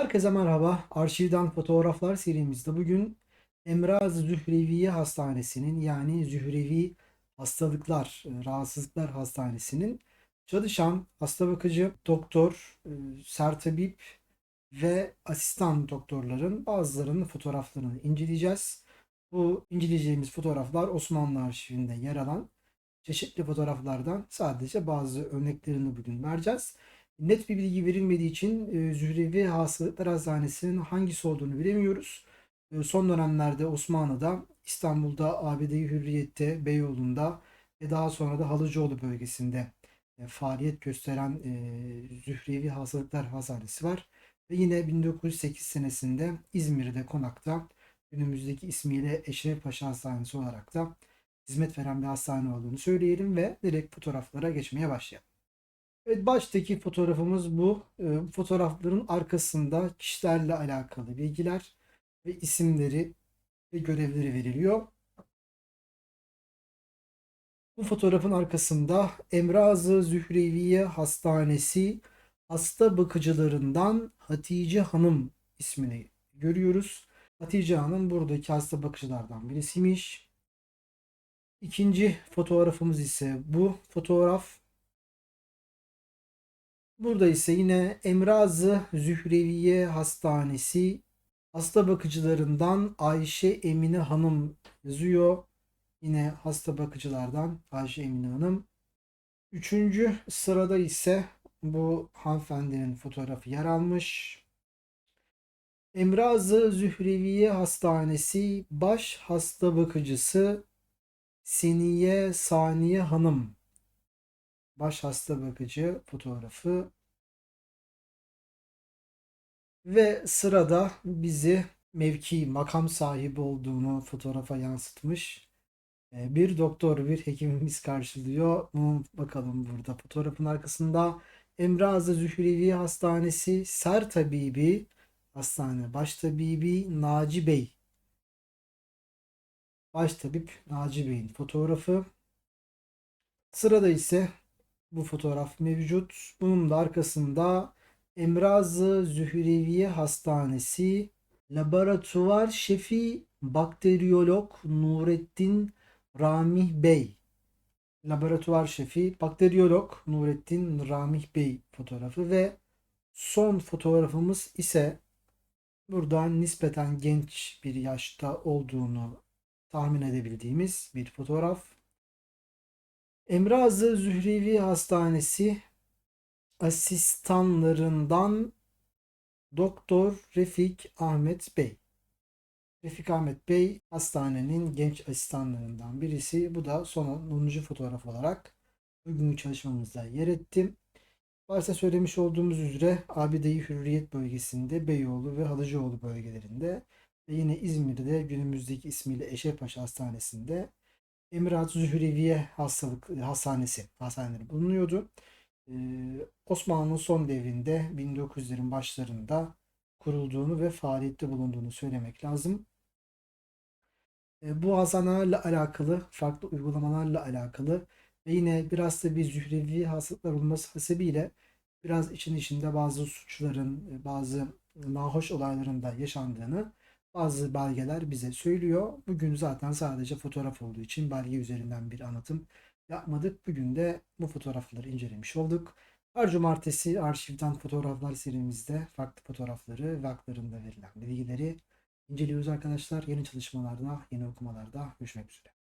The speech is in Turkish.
Herkese merhaba. Arşivden fotoğraflar serimizde bugün Emraz Zühreviye Hastanesi'nin yani Zührevi Hastalıklar, e, Rahatsızlıklar Hastanesi'nin çalışan hasta bakıcı, doktor, e, sertabip ve asistan doktorların bazılarının fotoğraflarını inceleyeceğiz. Bu inceleyeceğimiz fotoğraflar Osmanlı arşivinde yer alan çeşitli fotoğraflardan sadece bazı örneklerini bugün vereceğiz. Net bir bilgi verilmediği için e, Zührevi Hastalıklar Hastanesi'nin hangisi olduğunu bilemiyoruz. E, son dönemlerde Osmanlı'da, İstanbul'da, ABD-i Hürriyet'te, Beyoğlu'nda ve daha sonra da Halıcıoğlu bölgesinde e, faaliyet gösteren e, Zührevi Hastalıklar Hastanesi var. Ve yine 1908 senesinde İzmir'de Konak'ta günümüzdeki ismiyle Eşref Paşa Hastanesi olarak da hizmet veren bir hastane olduğunu söyleyelim ve direkt fotoğraflara geçmeye başlayalım. Evet baştaki fotoğrafımız bu. Ee, fotoğrafların arkasında kişilerle alakalı bilgiler ve isimleri ve görevleri veriliyor. Bu fotoğrafın arkasında Emrazı Zühreviye Hastanesi hasta bakıcılarından Hatice Hanım ismini görüyoruz. Hatice Hanım buradaki hasta bakıcılardan birisiymiş. İkinci fotoğrafımız ise bu fotoğraf. Burada ise yine Emrazı Zühreviye Hastanesi hasta bakıcılarından Ayşe Emine Hanım yazıyor. Yine hasta bakıcılardan Ayşe Emine Hanım. Üçüncü sırada ise bu hanımefendinin fotoğrafı yer almış. Emrazı Zühreviye Hastanesi baş hasta bakıcısı Seniye Saniye Hanım baş hasta bakıcı fotoğrafı ve sırada bizi mevki makam sahibi olduğunu fotoğrafa yansıtmış e, bir doktor bir hekimimiz karşılıyor. Bakalım burada fotoğrafın arkasında Emrazi Zührevi Hastanesi Ser Tabibi Hastane Baş Tabibi Naci Bey Baş Tabip Naci Bey'in fotoğrafı. Sırada ise bu fotoğraf mevcut. Bunun da arkasında Emrazı Zühreviye Hastanesi Laboratuvar Şefi Bakteriyolog Nurettin Ramih Bey Laboratuvar Şefi Bakteriyolog Nurettin Ramih Bey fotoğrafı ve son fotoğrafımız ise burada nispeten genç bir yaşta olduğunu tahmin edebildiğimiz bir fotoğraf. Emrazı Zührevi Hastanesi asistanlarından Doktor Refik Ahmet Bey. Refik Ahmet Bey hastanenin genç asistanlarından birisi. Bu da son 10. fotoğraf olarak bugünkü çalışmamızda yer ettim. Başta söylemiş olduğumuz üzere ABD-i Hürriyet bölgesinde Beyoğlu ve Halıcıoğlu bölgelerinde ve yine İzmir'de günümüzdeki ismiyle Eşrefpaşa Hastanesi'nde Emirat Zühreviye Hastalık Hastanesi hastaneleri bulunuyordu. Ee, Osmanlı'nın son devrinde 1900'lerin başlarında kurulduğunu ve faaliyette bulunduğunu söylemek lazım. Ee, bu hastanelerle alakalı, farklı uygulamalarla alakalı ve yine biraz da bir zührevi hastalıklar olması hasebiyle biraz için içinde bazı suçların, bazı nahoş olayların da yaşandığını bazı belgeler bize söylüyor. Bugün zaten sadece fotoğraf olduğu için belge üzerinden bir anlatım yapmadık. Bugün de bu fotoğrafları incelemiş olduk. Her cumartesi arşivden fotoğraflar serimizde farklı fotoğrafları ve haklarında verilen bilgileri inceliyoruz arkadaşlar. Yeni çalışmalarda, yeni okumalarda görüşmek üzere.